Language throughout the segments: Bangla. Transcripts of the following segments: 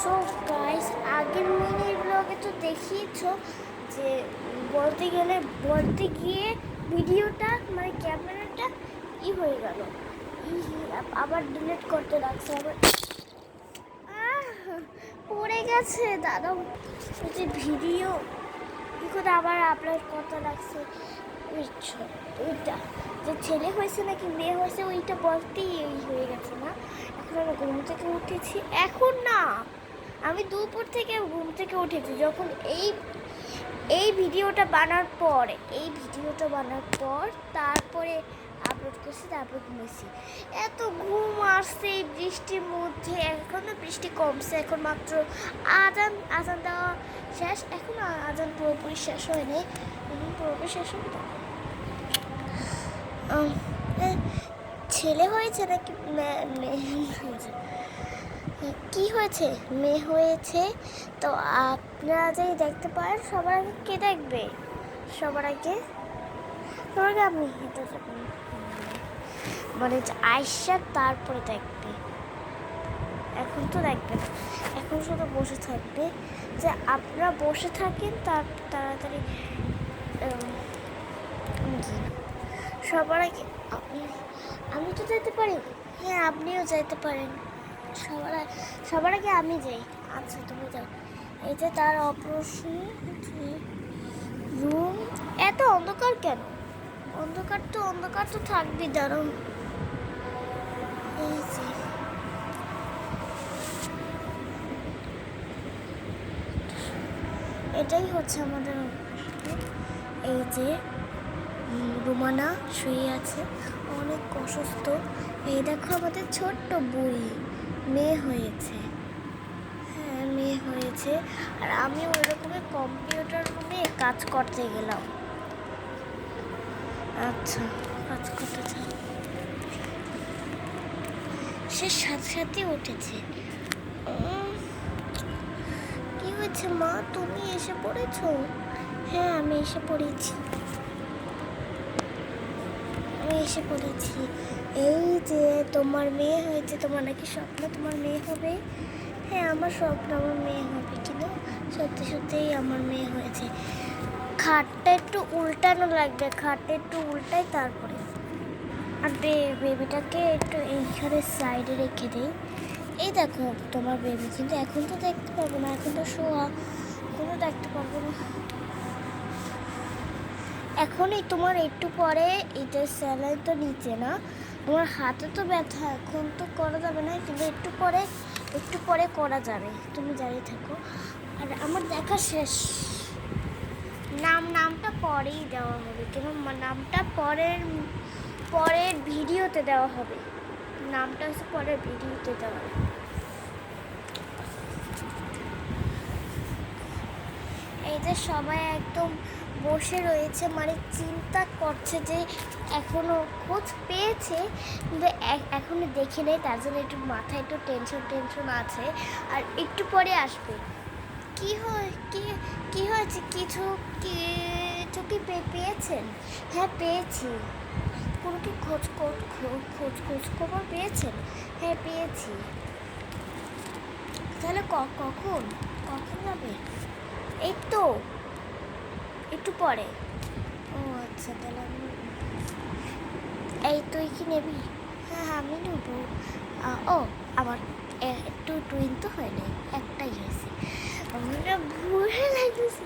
সো গাইস আগের মিনির ব্লগে তো দেখিয়েছো যে বলতে গেলে, বলতে গিয়ে ভিডিওটা মানে ক্যামেরাটা ই হয়ে গেল। ই আবার ডিলিট করতে লাগছে, আবার পড়ে গেছে, দাদা। যে ভিডিও কি করে আবার আপলোড করতে লাগছে। ওই ওইটা, যে ছেলে হয়েছে নাকি মেয়ে হয়েছে, ওইটা বলতেই এই হয়ে গেছে না। এখন আমি ঘুম থেকে উঠেছি। এখন না! আমি দুপুর থেকে ঘুম থেকে উঠেছি। যখন এই এই ভিডিওটা বানার পর, এই ভিডিওটা বানার পর তারপরে আপলোড করছি, তারপর ঘুমেছি এত ঘুম আসছে এই বৃষ্টির মধ্যে। এখনও বৃষ্টি কমছে, এখন মাত্র আজান আজান দেওয়া শেষ। এখন আজান পুরোপুরি শেষ হয়নি এখন পুরোপুরি শেষ হবে। ছেলে হয়েছে নাকি মেয়ে হয়েছে কি হয়েছে? মেয়ে হয়েছে। তো আপনারা যদি দেখতে পারেন, সবার আগে কে দেখবে? সবার আগে সবার আমি এটা দেখব। মানে আয়সা তারপরে দেখবে। এখন তো দেখবে এখন শুধু বসে থাকবে। যে আপনারা বসে থাকেন, তার তাড়াতাড়ি সবার আগে আপনি- আমি তো যেতে পারি? হ্যাঁ আপনিও যেতে পারেন। সবার সবার আগে আমি যাই। আচ্ছা তুমি যাও। এই যে তার অপারেশন রুম। এত অন্ধকার কেন? অন্ধকার তো অন্ধকার তো থাকবে দাঁড়ান এই যে। এটাই হচ্ছে আমাদের এই যে রুমানা শুয়ে আছে। অনেক অসুস্থ। এই দেখো আমাদের ছোট্ট বুড়ি মেয়ে হয়েছে। হ্যাঁ মেয়ে হয়েছে। আর আমি ওই কম্পিউটার রুমে কাজ করতে গেলাম। আচ্ছা কাজ করতে চাই। সে সাথে সাথে উঠেছে। কি হয়েছে মা? তুমি এসে পড়েছো? হ্যাঁ আমি এসে পড়েছি। আমি এসে পড়েছি। যে তোমার মেয়ে হয়েছে, তোমার নাকি স্বপ্ন, তোমার মেয়ে হবে। হ্যাঁ আমার স্বপ্ন আমার মেয়ে হবে, কিন্তু সত্যি সত্যিই আমার মেয়ে হয়েছে। খাটটা একটু উল্টানো লাগবে, খাটটা একটু উল্টাই তারপরে। আর বেবিটাকে একটু এইখানে সাইডে রেখে দিই। এই দেখো তোমার বেবি কিন্তু এখন তো দেখতে পাবো না, এখন তো শোয়া কোনো দেখতে পাবো না। এখনই তোমার একটু পরে, এটা স্যালাইন তো নিচে না তোমার হাতে তো ব্যথা, এখন তো করা যাবে না, কিন্তু একটু পরে একটু পরে করা যাবে। তুমি দাঁড়িয়ে থাকো। আর আমার দেখা শেষ। নাম, নামটা পরেই দেওয়া হবে, কেন? নামটা পরের পরের ভিডিওতে দেওয়া হবে। নামটা হচ্ছে পরের ভিডিওতে দেওয়া হবে। যে সবাই একদম বসে রয়েছে মানে চিন্তা করছে যে এখনও খোঁজ পেয়েছে, কিন্তু এ- এখনও দেখে নেই, তার জন্য একটু মাথায় একটু টেনশন টেনশন আছে। আর একটু পরে আসবে। কি হয়, কি কি হয়েছে? কিছু কিছু কি পেয়েছেন? হ্যাঁ পেয়েছি। কোনো কি খোঁজ খোঁজ খোঁজ খবর পেয়েছেন? হ্যাঁ পেয়েছি। তাহলে কখন? কখন যাবে? এই তো। একটু পরে। ও আচ্ছা তাহলে আমি এই তুই কি নেবি? হ্যাঁ হ্যাঁ আমি নেব। ও আমার একটু টুইন তো হয় নাই, একটাই হয়েছে। আমার ভুলে লাগতেছে।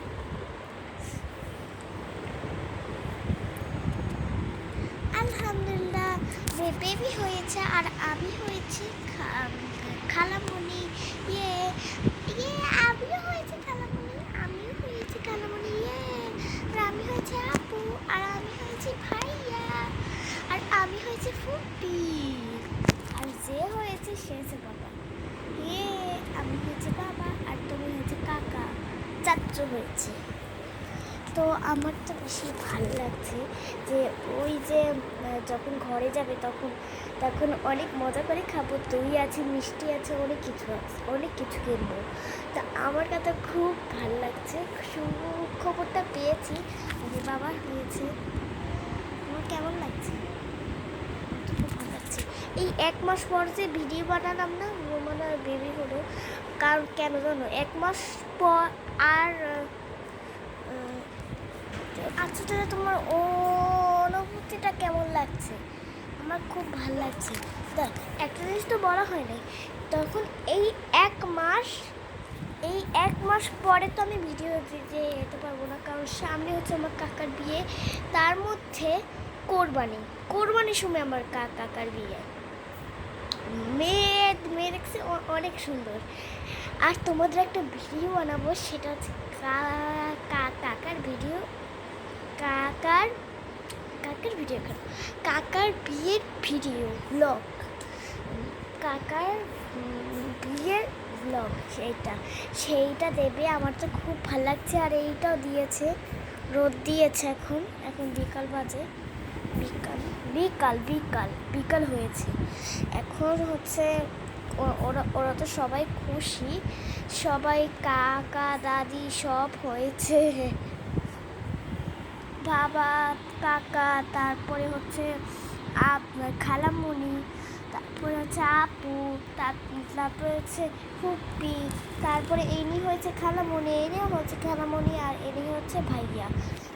আলহামদুলিল্লাহ বেবি হয়েছে আর আমি হয়েছি খা- খালামণি ইয়ে ইয়ে আমিও হয়েছে খালামণি আমিও হয়েছি খালামণি ইয়ে আর আমি হয়েছে আপু আর আমি হয়েছি ভাইয়া আর আমি হয়েছি ফুপি আর যে হয়েছে সে হচ্ছে বাবা ইয়ে আমি হয়েছি বাবা আর তুমি হয়েছে কাকা চাচ্চু হয়েছে। তো আমার তো বেশি ভালো লাগছে যে ওই যে যখন ঘরে যাবে তখন তখন অনেক মজা করে খাব, দই আছে, মিষ্টি আছে, অনেক কিছু আছে, অনেক কিছু কিনবো। তা আমার কাছে খুব ভালো লাগছে খবরটা পেয়েছি যে বাবা হয়েছে। আমার কেমন লাগছে? লাগছে এই এক মাস পর যে ভিডিও বানালাম না মানে বেবি হলো। কারণ কেন জানো, এক মাস পর আর আচ্ছা তোমার অনুভূতিটা কেমন লাগছে? আমার খুব ভালো লাগছে। দেখ, একটা জিনিস তো বলা হয় নাই, তখন এই এক মাস, এই এক মাস পরে তো আমি ভিডিও দিতে যেতে পারব না, কারণ সামনে হচ্ছে আমার কাকার বিয়ে। তার মধ্যে কোরবানি, কোরবানির সময় আমার কাকার বিয়ে। মেয়ে মেয়ে দেখছে অনেক সুন্দর। আর তোমাদের একটা ভিডিও বানাবো, সেটা হচ্ছে কাকার ভিডিও। কাকার কাকার ভিডিও কেন? কাকার বিয়ের ভিডিও ব্লগ কাকার বিয়ের ব্লগ সেইটা। সেইটা দেবে, আমার তো খুব ভালো লাগছে, আর এইটাও দিয়েছে। রোদ দিয়েছে এখন এখন বিকাল বাজে। বিকাল। বিকাল বিকাল বিকাল হয়েছে। এখন হচ্ছে ওরা ওরা তো সবাই খুশি। সবাই কাকা, দাদি সব হয়েছে। বাবা, কাকা, তারপরে হচ্ছে আপ খালামণি তারপরে হচ্ছে আপু, তার- তারপরে হচ্ছে ফুপ্পি, তারপরে এনি হয়েছে খালামণি এনে হচ্ছে খালামণি আর এনি হচ্ছে ভাইয়া।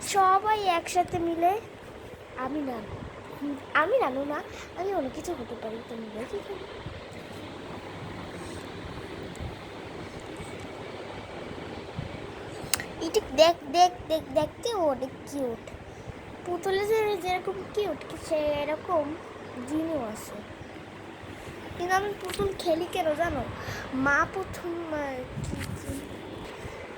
সবাই একসাথে মিলে আমি না আমি নানু না আমি অনেক কিছু হতে পারি, তুমি মিলে কি? করি? এটা দেখ দেখ দেখ দেখতে অনেক কিউট পুতুলে যে যেরকম কিউট সেরকম জিনিও আছে। কিন্তু আমি পুতুল খেলি কেন জানো? মা প্রথম কি- কি-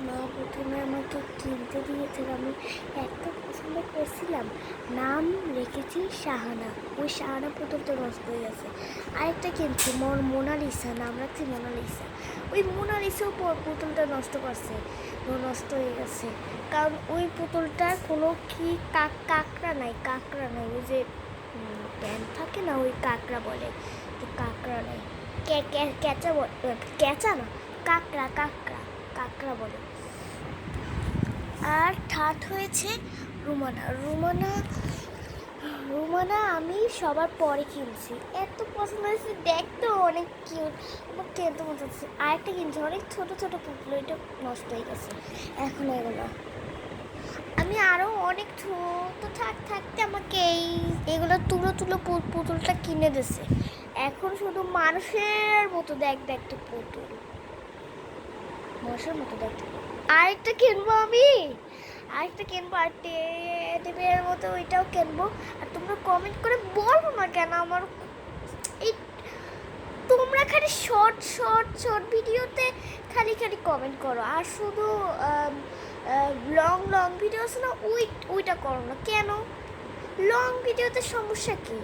মা প্রথমে আমাকে কিনতে দিয়েছিল, আমি এত পছন্দ করছিলাম। নাম রেখেছি শাহানা। ওই শাহানা পুতুলটা নষ্ট হয়ে গেছে। আরেকটা কিনছি মোর মোনালিসা নাম রাখছি মোনালিসা। ওই মোনালিসাও পুতুলটা নষ্ট করছে। নষ্ট হয়ে গেছে। কারণ ওই পুতুলটার কোনো কি কাক কাঁকড়া নাই। কাঁকড়া নাই। ওই যে প্যান থাকে না, ওই কাঁকড়া বলে। তো কাঁকড়া নাই। ক্যাচা ক্যাচা না, কাঁকড়া কাঁকড়া কাঁকড়া বলে। আর থার্ড হয়েছে রুমানা রুমানা রুমানা আমি সবার পরে কিনছি। এত পছন্দ হয়েছে দেখতে অনেক কিউট আমার কিনতে মনে হচ্ছে আরেকটা কিনছি, অনেক ছোট ছোট পুতুল, ওইটা নষ্ট হয়ে গেছে। এখন এগুলো। আমি আরও অনেক ছোট, থাক, থাকতে আমাকে এই, এগুলো তুলো তুলো পুতুলটা কিনে দিছে। এখন শুধু মানুষের মতো দেখ দেখতে পুতুল। মানুষের মতো দেখতে আরেকটা কিনবো আমি? আরেকটা কিনবো, আর টেবিলের মতো ওইটাও কিনবো। আর তোমরা কমেন্ট করে বলো না কেন আমার এই তোমরা খালি শর্ট শর্ট শর্ট ভিডিওতে খালি খালি কমেন্ট করো। আর শুধু লং লং ভিডিও আছে না, ওই, ওইটা করো না। কেন? লং ভিডিওতে সমস্যা কি?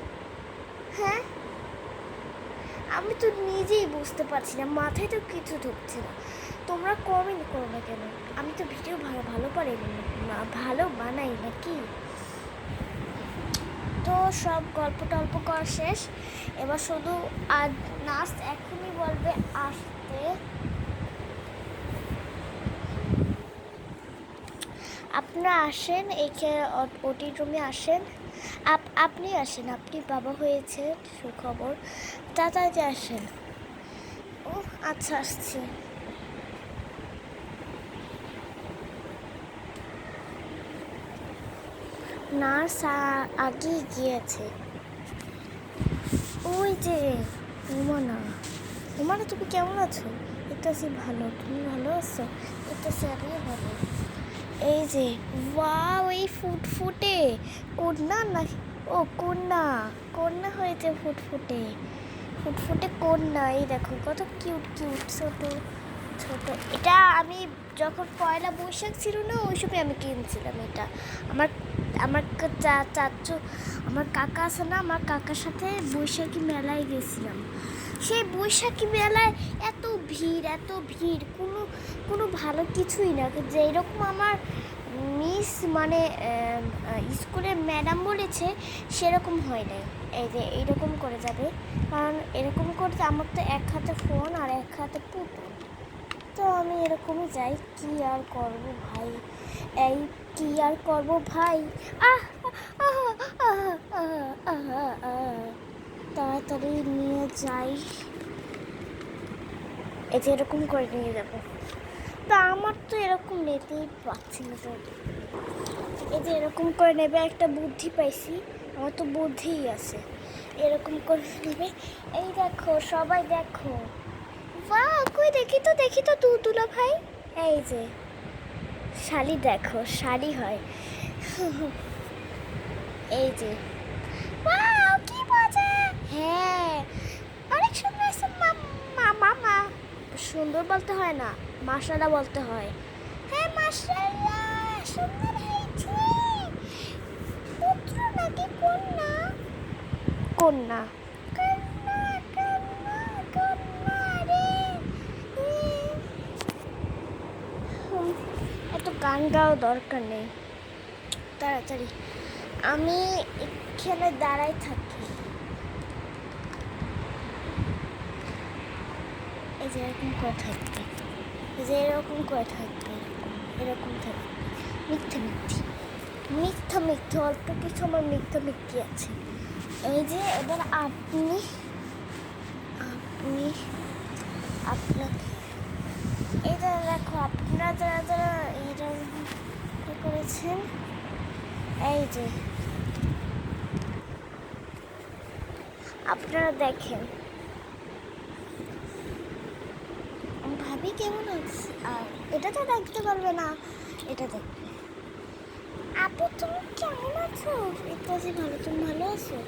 হ্যাঁ? আমি তো নিজেই বুঝতে পারছি না, মাথায় তো কিছু ঢুকছে না। তোমরা কমেন্ট করো না কেন? আমি তো ভিডিও ভালো ভালো পারি ভালো বানাই নাকি তো সব গল্প টল্প করা শেষ। এবার শুধু আর নার্স এখনই বলবে আসতে। আপনারা আসেন এখানে ওটি রুমে আসেন। আপ আপনি আসেন, আপনি বাবা হয়েছে সুখবর। তাড়াতাড়ি আসেন। ও আচ্ছা আসছি। নার্স আগে গিয়েছে। ওই যে, উমানা। উমানা, তুমি কেমন আছো? এটা সে ভালো, তুমি ভালো আছো? এটা সে আমিও ভালো এই যে, ওয়াও, এই ফুটফুটে। কন্যা না ও, কন্যা। কন্যা হয়েছে ফুটফুটে। ফুটফুটে কন্যা, এই দেখো, কত কিউট কিউট, ছোট ছোট। এটা আমি যখন পয়লা বৈশাখ ছিল না, ওই সময় আমি কিনছিলাম এটা। আমার আমার চাচু, আমার কাকা আছে না, আমার কাকার সাথে বৈশাখী মেলায় গেছিলাম। সেই বৈশাখী মেলায় এত ভিড় এত ভিড়, কোনো কোনো ভালো কিছুই না। যে এরকম আমার মিস মানে স্কুলের ম্যাডাম বলেছে, সেরকম হয় নাই। এই যে এইরকম করে যাবে। কারণ এরকম করতে আমার তো এক হাতে ফোন আর এক হাতে পুতুল। আমি এরকমই যাই। কি আর করব ভাই? এই কি আর করব ভাই? আহ। তাড়াতাড়ি নিয়ে যাই। এই যে এরকম করে নিয়ে যাব। তা আমার তো এরকম নিতেই পাচ্ছি না এই যে এরকম করে নেবে একটা বুদ্ধি পাইছি। আমার তো বুদ্ধিই আছে। এরকম করে নেবে। এই দেখো, সবাই দেখো। বাহ, কই দেখি তো দেখি তো তু তুলা ভাই। এই যে, শালি দেখো, শালি হয়। এই যে। ওয়াও, কি মজা! হ্যাঁ অনেক সুন্দর আছে মামা মামা। সুন্দর বলতে হয় না মাশাআল্লাহ বলতে হয়। হ্যাঁ মাশাআল্লাহ সুন্দর হয়েছে। পুত্র নাকি কন্যা? কন্যা কন্যা কন্যা রে হুম, এত গান গাওয়া দরকার নেই। তাড়াতাড়ি। আমি এখানে দাঁড়াই থাকি। এই যে এরকম করে থাকবে। এই যে এরকম করে থাকবে। এরকম থাকবে। মিথ্যে মিথ্যে। মিথ্যা মিথ্যে। অল্প কিছু আমার মিথ্যা মিথ্যে আছে। এই যে এবার আপনি আপনি, আপনাকে। এই যে দেখো, আপনারা যারা যারা এটা করেছেন? এই যে। আপনারা দেখেন। ভাবি কেমন আছে? আর এটা তো দেখতে পারবে না। এটা দেখবে আপু, তুমি কেমন আছো? এই তো ভালো, তুমি ভালো আছো?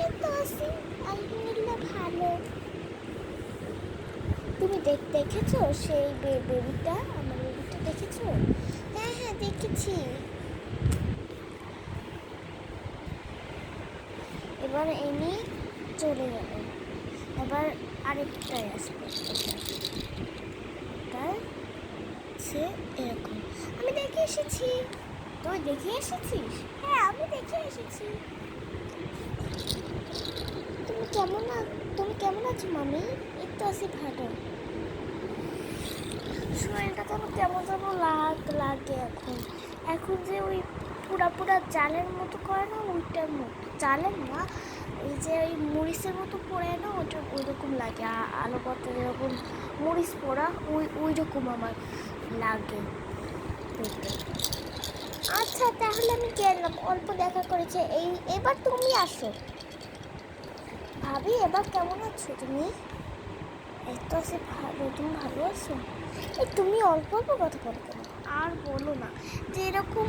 এই আছি, আলহামদুলিল্লাহ ভালো। তুমি দেখ, দেখেছ সেই বেবিটা? আমার বেবিটা দেখেছ? হ্যাঁ এবার এনি চলে যাবে। এবার আরেকটাই আসবে এটা সে এরকম। আমি দেখে এসেছি। তুই দেখে এসেছিস? হ্যাঁ আমি দেখে এসেছি। তুমি কেমন তুমি কেমন আছো, মামি? তো আছি ভালো। শরীরটা তো কেমন যেন লাগ, লাগে এখন। এখন যে ওই পুরা পুরা জালের মতো করে না, ওইটার মতো। জালের না, এই যে ওই মরিচের মতো পড়ে না, ওইটা ওই রকম লাগে আলো পথে যেরকম মরিচ পোড়া, ওই ওই রকম আমার লাগে। আচ্ছা তাহলে আমি গেলাম। অল্প দেখা করেছে। এই, এবার তুমি আসো। ভাবি, এবার কেমন আছো তুমি? এই তো আছি, ভালো, তুমি ভালো আছো? এই তুমি অল্প অল্প কথা বলো কেন? আর বলো না। যেরকম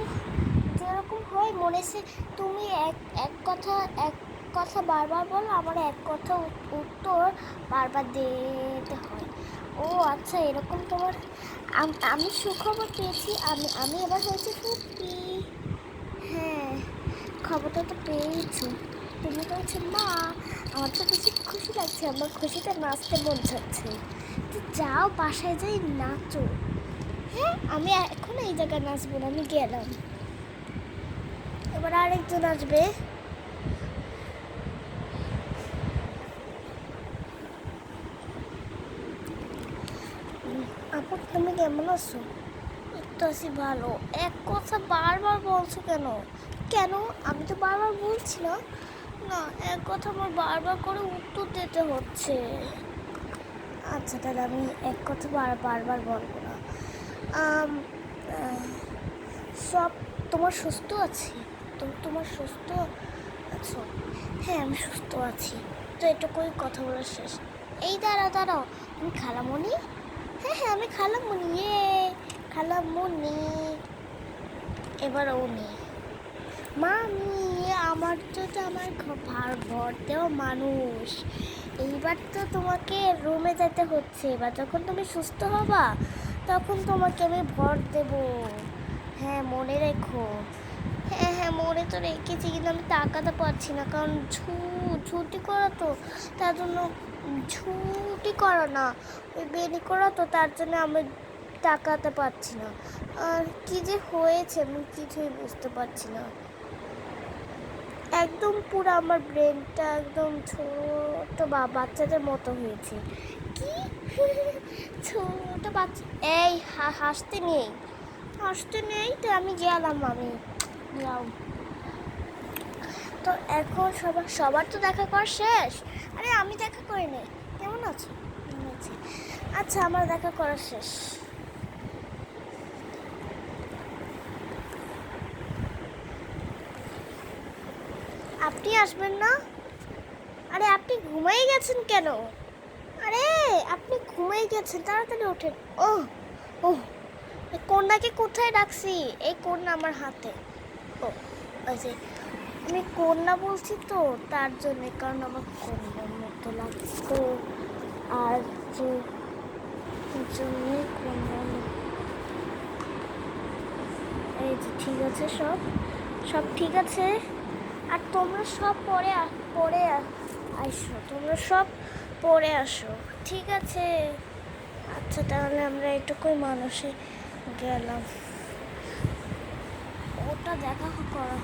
যেরকম হয়, মনে সে, তুমি এক এক কথা এক কথা বারবার বলো, আমার এক কথা উত্তর বারবার দিতে হয়। ও আচ্ছা এরকম তোমার, আমি সুখবর পেয়েছি, আমি আমি এবার হয়েছি ফুপি হ্যাঁ খবরটা তো পেয়েছি। তুমি হচ্ছে মা, আমার তো বেশি খুশি লাগছে, আমার খুশিতে নাচতে মন যাচ্ছে যাও, বাসায় যাই, নাচো। হ্যাঁ আমি এখন এই জায়গায় নাচবো না, আমি গেলাম। এবার আরেকজন আসবে। আপু, তুমি কেমন আছো? একটু আছি ভালো। এক কথা বারবার বলছো কেন? কেন? আমি তো বারবার বলছি না। না, এক কথা আমার বারবার করে উত্তর দিতে হচ্ছে। আচ্ছা তাহলে আমি এক কথা বার বারবার বলব না। সব তোমার সুস্থ আছি? তোমার সুস্থ আছো? হ্যাঁ আমি সুস্থ আছি। তো এটুকুই কথা বলার শেষ। এই দাঁড়াও দাঁড়াও। তুমি খালামণি হ্যাঁ হ্যাঁ আমি খালামণি ইয়ে। খালামণি এবার উনি। মামি, আমার তো আমার ভার ভর দেওয়া মানুষ। এইবার তো তোমাকে রুমে যেতে হচ্ছে। এবার যখন তুমি সুস্থ হবা তখন তোমাকে আমি ভর দেব। হ্যাঁ মনে রেখো। হ্যাঁ হ্যাঁ মনে তো রেখেছি, কিন্তু আমি তাকাতে পারছি না, কারণ ছু ছুটি করা তো, তার জন্য ছুটি করা না। ওই বেনি করা তো, তার জন্য আমি তাকাতে পারছি না। আর কি যে হয়েছে, আমি কিছুই বুঝতে পারছি না। একদম পুরো আমার ব্রেনটা একদম ছোট বা বাচ্চাদের মতো হয়েছে। কি ছোট বাচ্চা। এই হাসতে নেই। হাসতে নেই, তো আমি গেলাম আমি। যাও। তো এখন সবার সবার তো দেখা করা শেষ। আরে, আমি দেখা করিনি কেমন আছো। আচ্ছা আমার দেখা করা শেষ। আপনি আসবেন না? আরে, আপনি ঘুমাই গেছেন কেন? আপনি ঘুমাই গেছেন, তাড়াতাড়ি ওঠেন। ও ও এই কন্যাকে কোথায় রাখছি? এই কন্যা আমার হাতে। ও ওই যে, আমি কন্যা বলছি তো, তার জন্য, কারণ আমার কন্যার মতো লাগছে। তো আর যে, জন্য কন্যার মতো- এই যে, ঠিক আছে সব? সব ঠিক আছে? আর তোমরা সব পরে পরে আ- আসো তোমরা সব পরে আসো, ঠিক আছে? আচ্ছা তাহলে আমরা এটুকুই মানুষে গেলাম। ওটা দেখা করা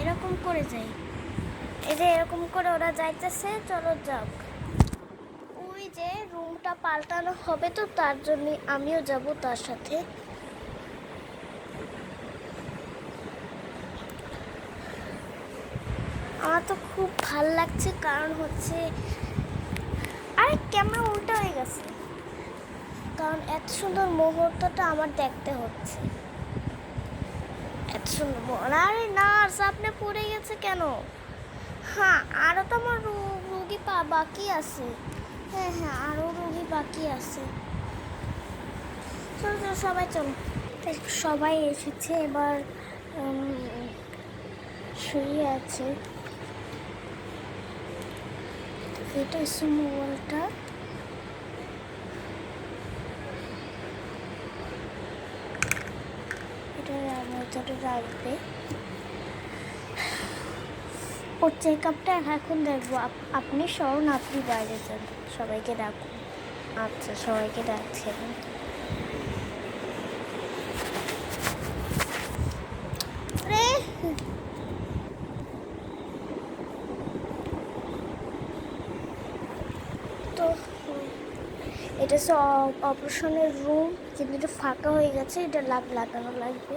এরকম করে যাই। এই যে এরকম করে ওরা যাইতেছে, চলো যাক। ওই যে রুমটা পাল্টানো হবে তো, তার জন্য আমিও যাব তার সাথে। আমার তো খুব ভালো লাগছে, কারণ হচ্ছে আরে ক্যামেরা উল্টা হয়ে গেছে। কারণ এত সুন্দর মুহূর্তটা আমার দেখতে হচ্ছে। এত সুন্দর আরে নার্স আপনি পড়ে গেছে কেন? হ্যাঁ আরও তো আমার রুগী পা বাকি আছে। হ্যাঁ হ্যাঁ আরও রুগী বাকি আছে। চলো চলো, সবাই চলো। সবাই এসেছে, এবার শুয়ে আছে। এটা হচ্ছে মোবাইলটা এটা রাখবে। ওর চেক আপটা এখন দেখব। আপ- আপনি সরুন আপনি বাইরে যান। সবাইকে ডাকুন আচ্ছা সবাইকে ডাকছি আমি রে তো উম, হচ্ছে অপারেশনের রুম কিন্তু এটা ফাঁকা হয়ে গেছে, এটা লাগ লাগানো লাগবে।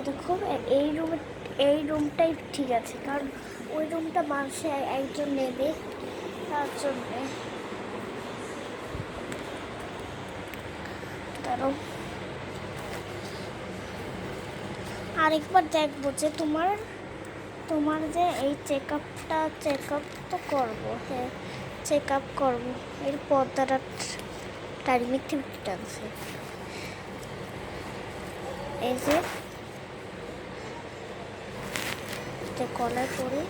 এটা খুব, এই রুমে এই রুমটাই ঠিক আছে, কারণ ওই রুমটা মানুষে একজন নেবে, তার জন্যে। কারণ আরেকবার দেখব যে তোমার তোমার যে এই চেক আপটা চেক আপ তো করব হ্যাঁ। চেক আপ করব। এর পর্দাটা টাইম মিথ্যে টানছে। এই যে যে কলার পরে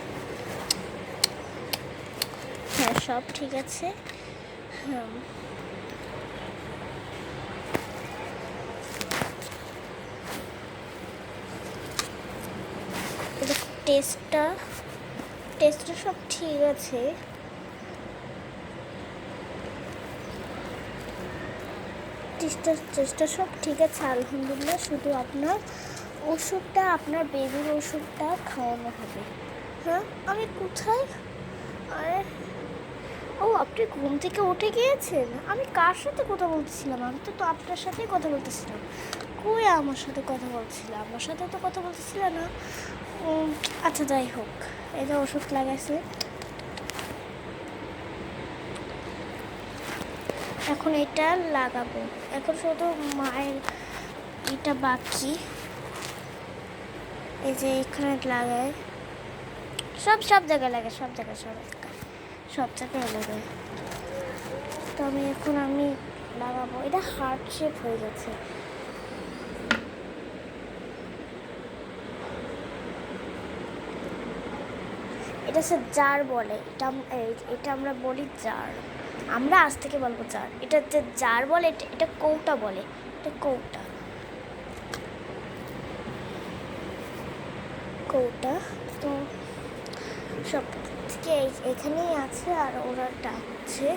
হ্যাঁ সব ঠিক আছে। হ্যাঁ টেস্টটা টেস্টটা সব ঠিক আছে। টেস্টটা টেস্টটা সব ঠিক আছে, আলহামদুলিল্লাহ, শুধু আপনার ওষুধটা, আপনার বেবির ওষুধটা খাওয়ানো হবে। হ্যাঁ? আমি কোথায়? আরে, ও, আপনি ঘুম থেকে উঠে গিয়েছেন? আমি কার সাথে কথা বলতেছিলাম? আমি তো তো আপনার সাথেই কথা বলতেছিলাম। কই আমার সাথে কথা বলছিল? আমার সাথে তো কথা বলতেছিল না? আচ্ছা যাই হোক। এটা ওষুধ লাগাইছে। এখন এটা লাগাবো। এখন শুধু মায়ের এটা বাকি। এই যে এখানে লাগায় সব সব জায়গায় লাগে সব জায়গায়, সব সব জায়গায় লাগায় তো আমি এখন আমি লাগাবো। এটা হার্ট শেপ হয়ে গেছে। এটা হচ্ছে জার বলে। এটা এটা আমরা বলি জার। আমরা আজ থেকে বলব জার এটা যে জার বলে, এটা- কৌটা বলে। এটা কৌটা। কৌটা তো সব থেকে এখানেই আছে আর ওরা ডাকছে।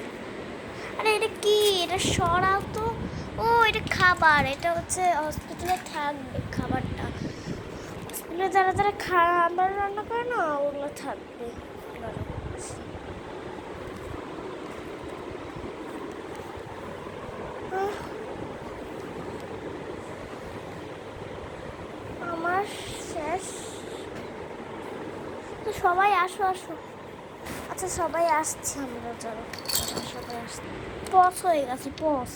আরে এটা কি? এটা সরাও তো। ও, এটা খাবার। এটা হচ্ছে হসপিটালে থাকবে খাবারটা। হসপিটালে যারা যারা খাবার রান্না করে না, ওগুলো থাকবে আহ, আমার শেষ তো সবাই আসো আসো। আচ্ছা সবাই আসছে আমরা, চলো। সবাই আসছে। পস হয়ে গেছে পস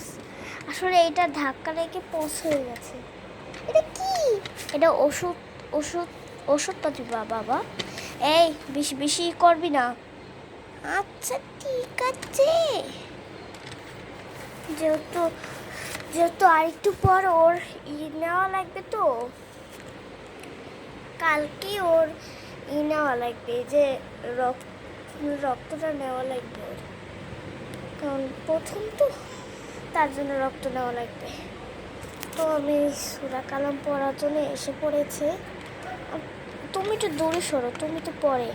আসলে এটা ধাক্কা লেগে পস হয়ে গেছে। এটা কি? এটা ওষুধ ওষুধ, ওষুধপাতি বা, বাবা। এই, বেশি বেশি করবি না। আচ্ছা ঠিক আছে। যেহেতু যেহেতু আরেকটু পর ওর ই নেওয়া লাগবে তো কালকে ওর ই নেওয়া লাগবে যে রক্ত রক্তটা নেওয়া লাগবে কারণ প্রথম তো, তার জন্য রক্ত নেওয়া লাগবে। তো আমি সুরা কালাম পড়ার জন্য এসে পড়েছে। তুমি তো দূরে সরো, তুমি তো পড়ে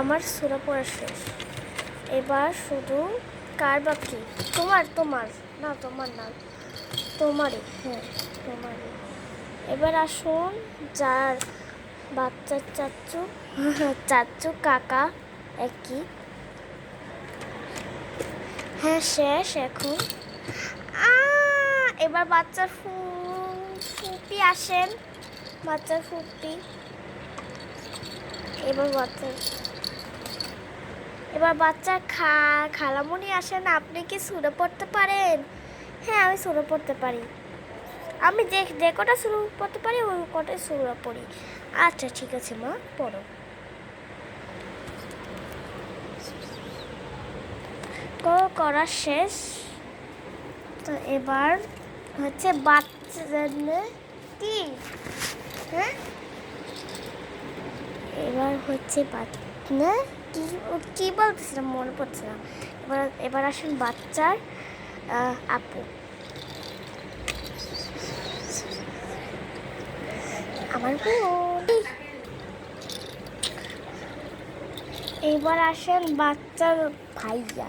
আমার সুরা পড়া শেষ। এবার শুধু কার বাকি? তোমার তোমার। না তোমার না, তোমারই হ্যাঁ। তোমারই এবার আসুন, যার বাচ্চার চাচ্চু চাচ্চু কাকা একই। হ্যাঁ শেষ এখন। এবার বাচ্চার ফু, ফুপি আসেন। বাচ্চার ফুপি। এবার বাচ্চার এবার বাচ্চার খা, খালামুনি আসেন। আপনি কি সুরে পড়তে পারেন? হ্যাঁ আমি সুরে পড়তে পারি। আমি যে যে কটা শুরু পড়তে পারি, ওই কটাই শুরু পড়ি আচ্ছা ঠিক আছে, মা, পড়ো। করা শেষ। তো এবার হচ্ছে বাচ্চা কি? হ্যাঁ? এবার হচ্ছে বাচ্চা কি? কি বলতেছিলাম মনে পড়ছে না। এবার এবার আসেন বাচ্চার আপু। আমার বোন এবার আসেন বাচ্চার ভাইয়া।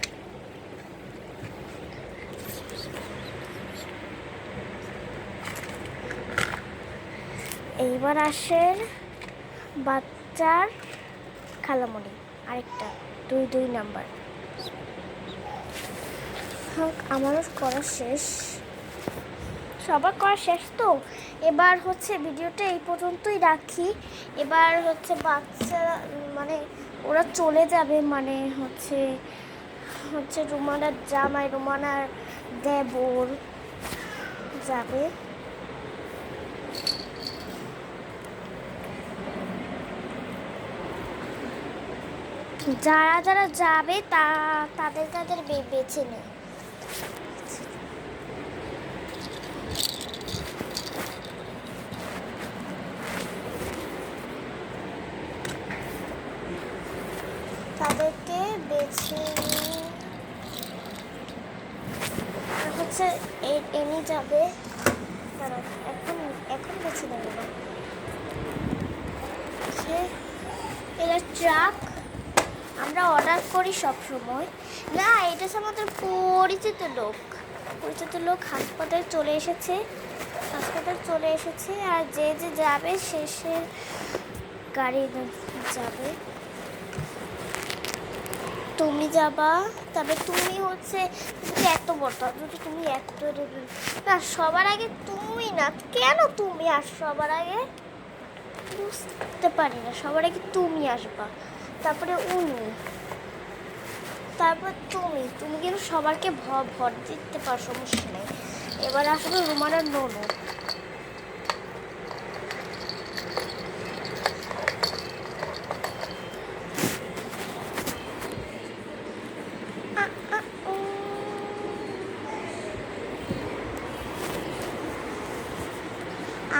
এইবার আসেন বাচ্চার খালামণি। আরেকটা, দুই দুই নাম্বার। হোক আমারও করা শেষ। সবার করা শেষ তো? এবার হচ্ছে ভিডিওটা এই পর্যন্তই রাখি। এবার হচ্ছে বাচ্চা মানে ওরা চলে যাবে মানে হচ্ছে হচ্ছে রুমানার জামাই, রুমানার দেবর যাবে। যারা যারা যাবে, তা, তাদের তাদের বেছে নেয় তাদেরকে বেছে নিয়ে আর হচ্ছে এ- এনি যাবে দাঁড়াও, এখন এখন বেছে নেবে না হচ্ছে এটা ট্রাক আমরা অর্ডার করি সব সময় না এটা হচ্ছে আমাদের পরিচিত লোক। পরিচিত লোক হাসপাতালে চলে এসেছে। হাসপাতালে চলে এসেছে আর যে যে যাবে শেষে গাড়ি যাবে। তুমি যাবা, তবে তুমি হচ্ছে তুমি এত বড়, যদি তুমি এত না, সবার আগে তুমি না, কেন তুমি আস সবার আগে? বুঝতে পারি না, সবার আগে তুমি আসবা, তারপরে উনি। তারপর তুমি তুমি কিন্তু সবারকে ভর দিতে পারো, সমস্যা নেই। এবার আসলে রুমানের নোনো।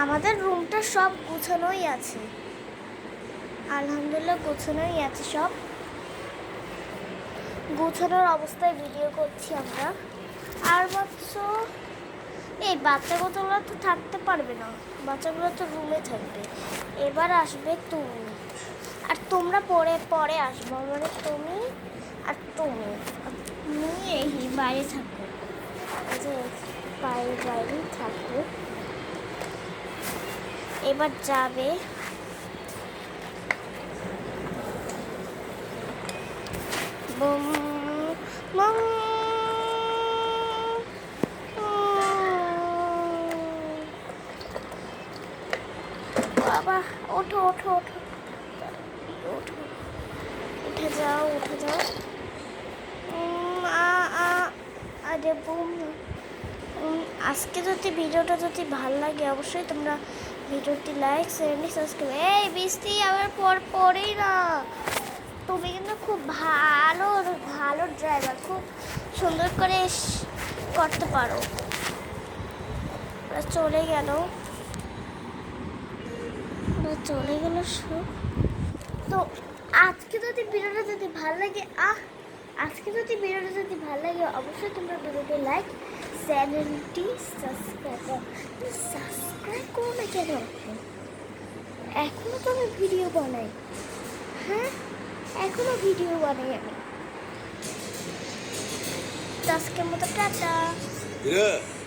আমাদের রুমটা সব গুছানোই আছে। আলহামদুলিল্লাহ গোছানোই আছে সব। গোছানোর অবস্থায় ভিডিও করছি আমরা। আর বাচ্চ এই বাচ্চাগুলো তো থাকতে পারবে না। বাচ্চাগুলো তো রুমে থাকবে। এবার আসবে তুমি। আর তোমরা পরে পরে আসব। মানে তুমি আর তুমি। তুমি এই বাইরে থাকো। যে বাইরে বাইরেই থাকো। এবার যাবে বুম বুম বাবা ওঠো। ওঠো। ওঠো যাও, উঠে যাও। আ আ, আরে বুম। আজকে যদি ভিডিওটা যদি ভালো লাগে, অবশ্যই তোমরা ভিডিওটি লাইক চ্যানেলটি সাবস্ক্রাইব এই বৃষ্টি আবার পর পরেই না। তুমি কিন্তু খুব ভালো ভালো ড্রাইভার খুব সুন্দর করে করতে পারো। চলে গেল। চলে গেল তো আজকে যদি ভিডিওটা যদি ভালো লাগে, আহ, আজকে যদি ভিডিওটা যদি ভালো লাগে, অবশ্যই তোমরা ভিডিওটি লাইক চ্যানেলটি সাবস্ক্রাইব করো সাবস্ক্রাইব করো না কেন? এখনও তো আমি ভিডিও বানাই। হ্যাঁ? এখনও ভিডিও বানাই আমি আজকের মতো টাটা Yeah.